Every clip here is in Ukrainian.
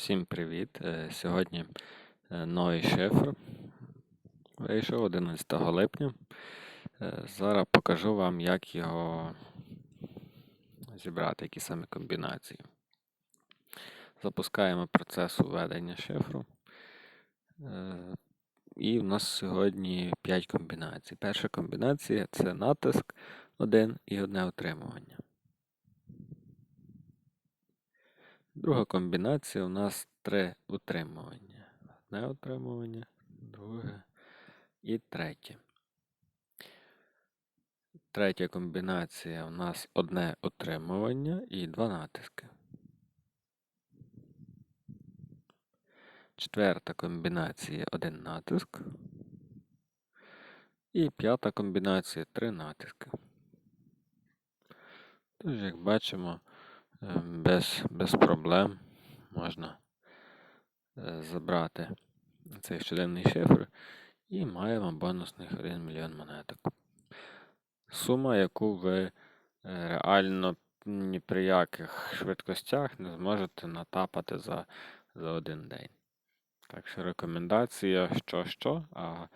Всім привіт! Е, Сьогодні е, новий шифр вийшов 11 липня. Е, Зараз покажу вам, як його зібрати, які саме комбінації. Запускаємо процес введення шифру. І в нас сьогодні 5 комбінацій. Перша комбінація це натиск 1 і одне отримування. Друга комбінація у нас три утримування. Одне утримування, друге і третє. Третя комбінація у нас одне утримування і два натиски. Четверта комбінація один натиск. І п'ята комбінація три натиски. Тож, як бачимо, без, без проблем можна е, забрати цей щоденний шифр і маємо бонусних 1 мільйон монеток. Сума, яку ви е, реально ні при яких швидкостях не зможете натапати за, за один день. Так що рекомендація що що, а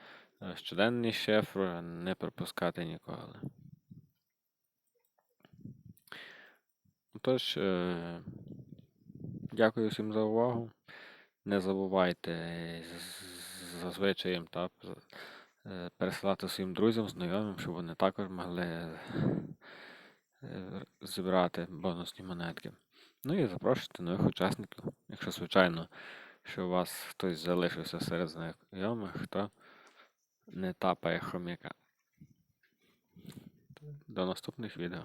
е, щоденний шифр не пропускати ніколи. Тож, е, дякую всім за увагу. Не забувайте з- зазвичай та, е, пересилати своїм друзям, знайомим, щоб вони також могли е, зібрати бонусні монетки. Ну і запрошуйте нових учасників. Якщо, звичайно, що у вас хтось залишився серед знайомих, хто не тапає хом'яка. До наступних відео.